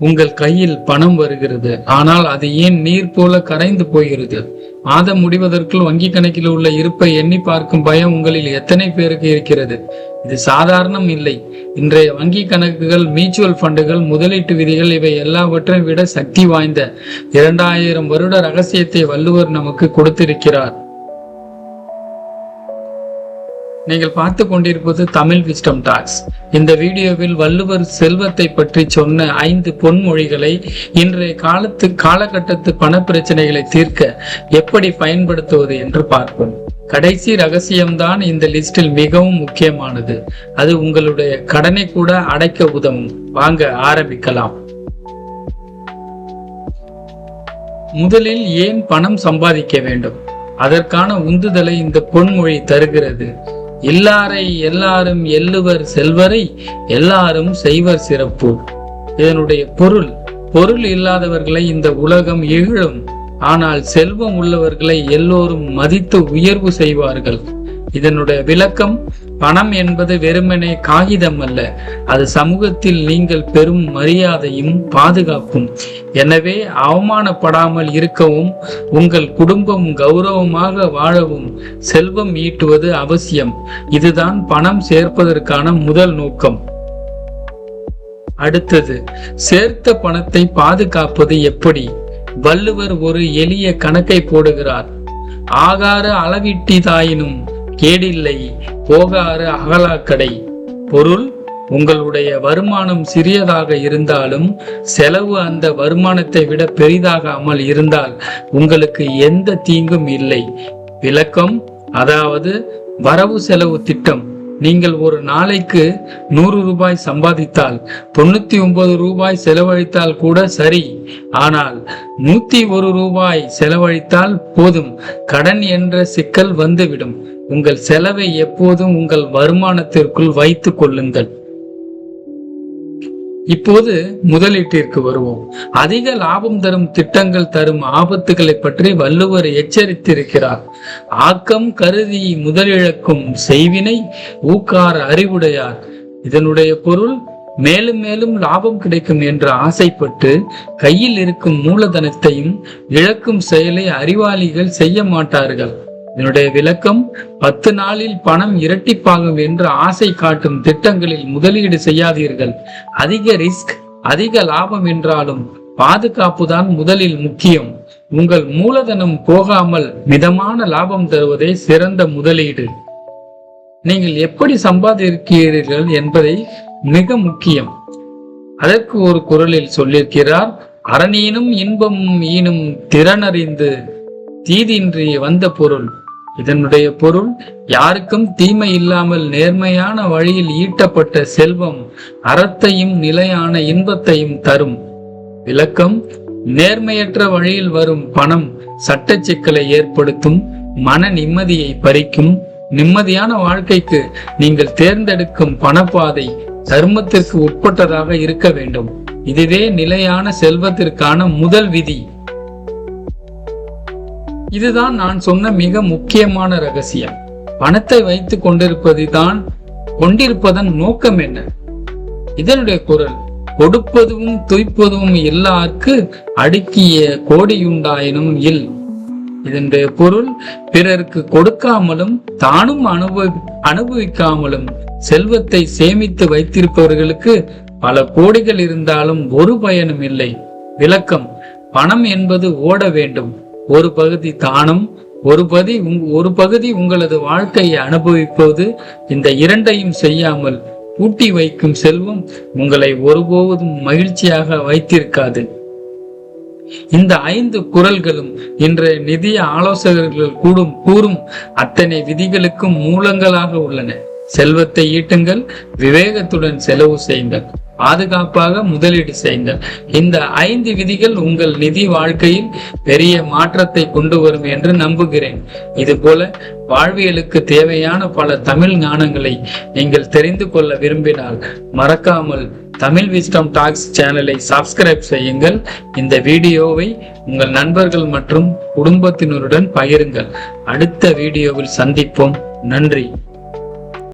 உங்கள் கையில் பணம் வருகிறது. ஆனால் அது ஏன் நீர் போல கரைந்து போகிறது? மாதம் முடிவதற்குள் வங்கி கணக்கில் உள்ள இருப்பை எண்ணி பார்க்கும் பயம் உங்களில் எத்தனை பேருக்கு இருக்கிறது? இது சாதாரணம் இல்லை. இன்றைய வங்கி கணக்குகள் மியூச்சுவல் ஃபண்டுகள் முதலீட்டு விதிகள் இவை எல்லாவற்றையும் விட சக்தி வாய்ந்த இரண்டாயிரம் வருட ரகசியத்தை வள்ளுவர் நமக்கு கொடுத்திருக்கிறார். நீங்கள் பார்த்து கொண்டிருப்பது தமிழ் விஸ்டம் டாக்ஸ் இந்த வீடியோவில் வள்ளுவர் செல்வத்தை பற்றி சொன்ன ஐந்து பொன்மொழிகளை இன்றைய காலத்து காலகட்டத்து பண பிரச்சனைகளை தீர்க்க எப்படி பயன்படுத்துவது என்று பார்ப்போம். கடைசி ரகசியம்தான் இந்த லிஸ்டில் மிகவும் முக்கியமானது. அது உங்களுடைய கடனை கூட அடைக்க உதவும். வாங்க ஆரம்பிக்கலாம். முதலில் ஏன் பணம் சம்பாதிக்க வேண்டும்? அதற்கான உந்துதலை இந்த பொன்மொழி தருகிறது. எல்லாரை எல்லாரும் எள்ளுவர் செல்வரை எல்லாரும் செய்வர் சிறப்பு. இதனுடைய பொருள் பொருள் இல்லாதவர்களை இந்த உலகம் இகழும். ஆனால் செல்வம் உள்ளவர்களை எல்லோரும் மதித்து உயர்வு செய்வார்கள். இதனுடைய விளக்கம் பணம் என்பது வெறுமனே காகிதம் அல்ல அது சமூகத்தில் நீங்கள் பெறும் மரியாதையும் பாதுகாப்பும். எனவே அவமானப்படாமல் இருக்கவும் உங்கள் குடும்பம் கௌரவமாக வாழவும் செல்வம் ஈட்டுவது அவசியம். இதுதான் பணம் சேர்ப்பதற்கான முதல் நோக்கம். அடுத்தது சேர்த்த பணத்தை பாதுகாப்பது எப்படி? வள்ளுவர் ஒரு எளிய கணக்கை போடுகிறார். ஆகார அளவிட்டிதாயினும் கேடில்லை. போகாறு அகலாக்கடை. பொருள் உங்களுடைய வருமானம் சிறியதாக இருந்தாலும் செலவு அந்த வருமானத்தை விட பெரிதாகாமல் இருந்தால் உங்களுக்கு எந்த தீங்கும் இல்லை. விளக்கம் அதாவது வரவு செலவு திட்டம். நீங்கள் ஒரு நாளைக்கு நூறு ரூபாய் சம்பாதித்தால் தொண்ணூத்தி ஒன்பது ரூபாய் செலவழித்தால் கூட சரி. ஆனால் நூத்தி ஒரு ரூபாய் செலவழித்தால் போதும். கடன் என்ற சிக்கல் வந்துவிடும். உங்கள் செலவை எப்போதும் உங்கள் வருமானத்திற்குள் வைத்துக் கொள்ளுங்கள். இப்போது முதலீட்டிற்கு வருவோம். அதிக லாபம் தரும் திட்டங்கள் தரும் ஆபத்துகளை பற்றி வள்ளுவர் எச்சரித்திருக்கிறார். ஆக்கம் கருதி முதலிழக்கும் செய்வினை ஊக்கார அறிவுடையார். இதனுடைய பொருள் மேலும் மேலும் லாபம் கிடைக்கும் என்று ஆசைப்பட்டு கையில் இருக்கும் மூலதனத்தையும் இழக்கும் செயலை அறிவாளிகள் செய்ய மாட்டார்கள். இதனுடைய விளக்கம் பத்து நாளில் பணம் இரட்டிப்பாகும் என்று ஆசை காட்டும் திட்டங்களில் முதலீடு செய்யாதீர்கள். அதிக ரிஸ்க் அதிக லாபம் என்றாலும் பாதுகாப்பு தான் முதலில் முக்கியம். உங்கள் மூலதனம் போகாமல் மிதமான லாபம் தருவதே சிறந்த முதலீடு. நீங்கள் எப்படி சம்பாதிக்கிறீர்கள் என்பதை மிக முக்கியம். அதற்கு ஒரு குரலில் சொல்லியிருக்கிறார் அரணியினும் இன்பமும் ஈனும் திறனறிந்து தீதின்றி வந்த பொருள். இதனுடைய பொருள் யாருக்கும் தீமை இல்லாமல் நேர்மையான வழியில் ஈட்டப்பட்ட செல்வம் அறத்தையும் நிலையான இன்பத்தையும் தரும். விளக்கம் நேர்மையற்ற வழியில் வரும் பணம் சட்ட சிக்கலை ஏற்படுத்தும் மன நிம்மதியை பறிக்கும். நிம்மதியான வாழ்க்கைக்கு நீங்கள் தேர்ந்தெடுக்கும் பணப்பாதை தர்மத்திற்கு உட்பட்டதாக இருக்க வேண்டும். இதுவே நிலையான செல்வத்திற்கான முதல் விதி. இதுதான் நான் சொன்ன மிக முக்கியமான ரகசியம். பணத்தை வைத்துக் கொண்டிருப்பதுதான் கொண்டிருப்பதன் நோக்கம் என்ன? இதனுடைய குரல் கொடுப்பதும் துய்ப்பதும் எல்லாருக்கு அடுக்கிய கோடியுண்டாயினும் இல். இதனுடைய பொருள் பிறருக்கு கொடுக்காமலும் தானும் அனுபவி அனுபவிக்காமலும் செல்வத்தை சேமித்து வைத்திருப்பவர்களுக்கு பல கோடிகள் இருந்தாலும் ஒரு பயனும் இல்லை. விளக்கம் பணம் என்பது ஓட வேண்டும். ஒரு பகுதி தானும் ஒரு பகுதி ஒரு பகுதி உங்களது வாழ்க்கையை அனுபவிப்பது இந்த இரண்டையும் செய்யாமல் பூட்டி வைக்கும் செல்வம் உங்களை ஒருபோதும் மகிழ்ச்சியாக வைத்திருக்காது. இந்த ஐந்து குரல்களும் இன்றைய நிதிய ஆலோசகர்கள் கூடும் கூறும் அத்தனை விதிகளுக்கும் மூலங்களாக உள்ளன. செல்வத்தை ஈட்டுங்கள் விவேகத்துடன் செலவு செய்யுங்கள் பாதுகாப்பாக முதலீடு செய்யுங்கள். இந்த ஐந்து விதிகள் உங்கள் நிதி வாழ்க்கையில் பெரிய மாற்றத்தை கொண்டு வரும் என்று நம்புகிறேன். இது போல வாழ்வியலுக்கு தேவையான பல தமிழ் ஞானங்களை நீங்கள் தெரிந்து கொள்ள விரும்பினால் மறக்காமல் தமிழ் விஸ்டம் டாக்ஸ் சேனலை சப்ஸ்கிரைப் செய்யுங்கள். இந்த வீடியோவை உங்கள் நண்பர்கள் மற்றும் குடும்பத்தினருடன் பகிருங்கள். அடுத்த வீடியோவில் சந்திப்போம். நன்றி.